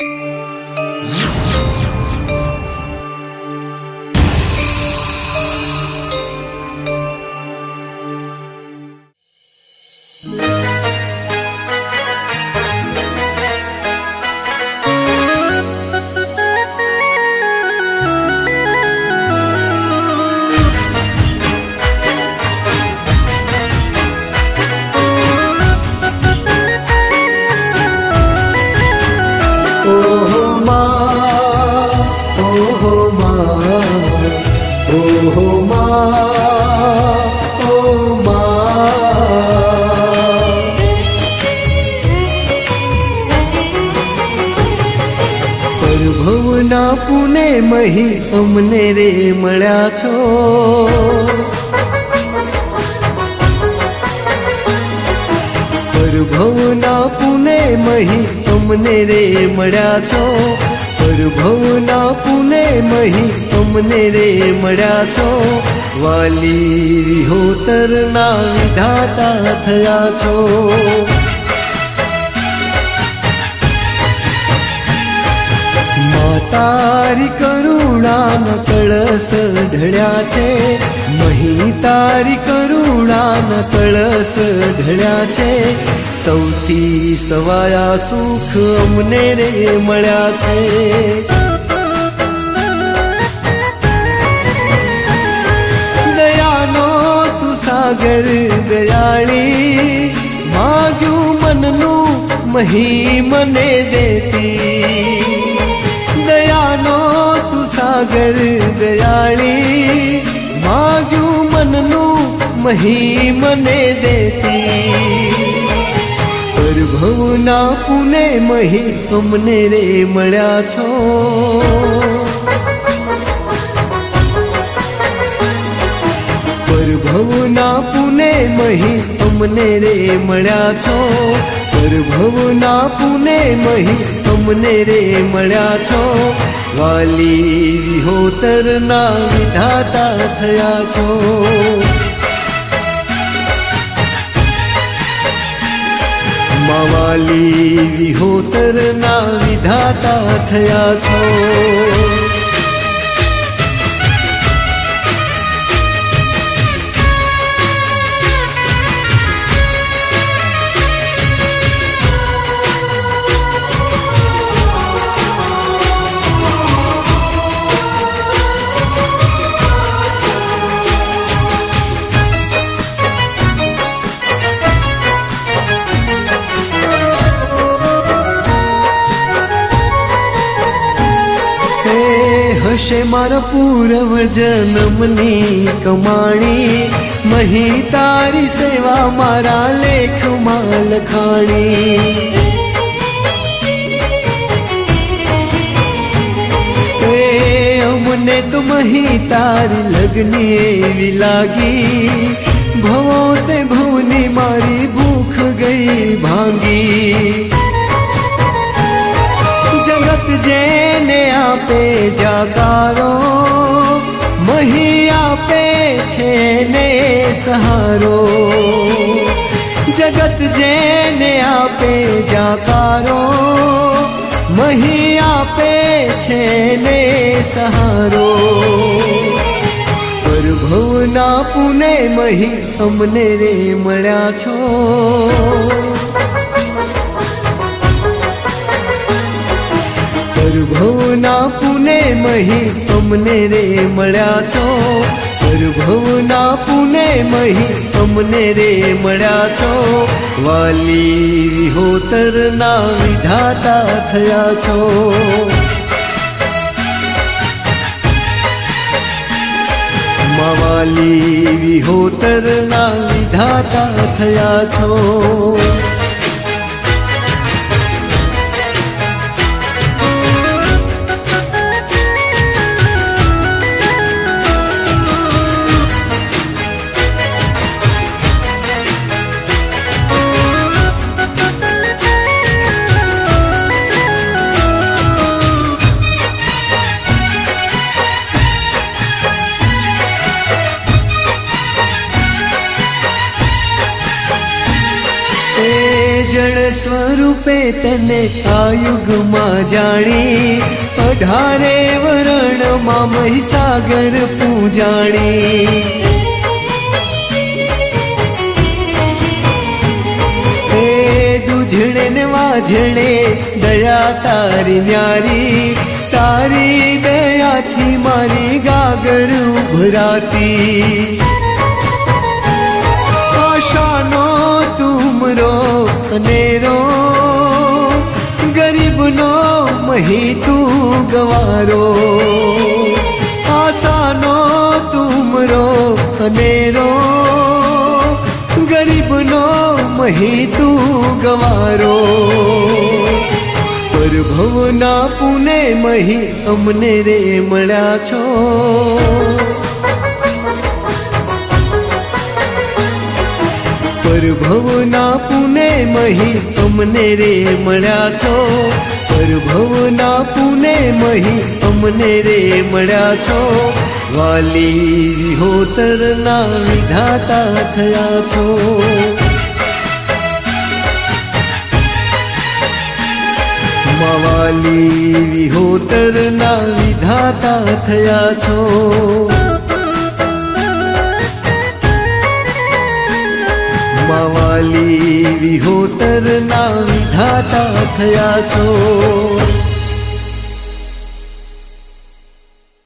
you. ઓ માં પુને મહી અમને રે મળ્યા છો. પ્રભુના પુને મહી અમને રે મળ્યા છો. પ્રભુના પુને મહી અમને રે મળ્યા છો. વાલી વિહોતરના વિધાતા થયા છો. તારી કરુણાના કળસ ઢળ્યા છે. મહી તારી કરુણાના કળસ ઢળ્યા છે. સૌથી સવાયા સુખ અમને રે મળ્યા છે. સાગર દયાળી, માગ્યું મનનું, મહી મને દેતી. દયાનો તું સાગર દયાળી માગ્યું મનનું મહી મને દેતી પ્રભુના પુને મહી અમને રે મળ્યા છો પ્રભુના પુને મહી અમને રે મળ્યા છો પ્રભુના પુને મહી અમને રે મળ્યા છો વાલી વિહોતરના વિધાતા થયા છો. માવાલી વિહોતરના વિધાતા થયા છો. હશે મારા પૂર્વ જન્મની કમાણી. મહી તારી સેવા મારા લેખમાં લખાણી. અમને તો મહી તારી લગની એવી લાગી. ભવો તે ભવની મારી ભૂખ ગઈ ભાંગી. જગત જેને આપે જગારો, મહી આપે છે ને સહારો. જગત જેને આપે જાકારો મહી આપે છે ને સહારો. પ્રભુના પુને મહી અમને રે મળ્યા છો. પ્રભુના પુને મહી અમને રે મળ્યા છો. પ્રભુના પુને મહી અમને રે મળ્યા છો. વાલી હોતરના વિધાતા થયા છો. વાલી વિહોતરના વિધાતા થયા છો. જળ સ્વરૂપે તને આ યુગમાં જાણી, અઢારે વરણમાં મહીસાગર પૂજાણી. દુજણે ને વાજણે દયા તારી ન્યારી, તારી દયાથી મારી ગાગર ઉભરાતી. અનેરો ગરીબનો મહી તું ગવારો આશાનો તુમરો અનેરો ગરીબનો મહી તું ગવારો પરભવના પુને મહી અમને રે મળ્યા છો પરભવના પુને મહી અમને રે મળ્યા છો. પરભવના પુને મહી અમને રે મળ્યા છો. વાલી વિહોતરના વિધાતા થયા છો. મવાલી વિહોતરના વિધાતા થયા છો. મવાલી વિહોતરના વિધાતા થયા છો.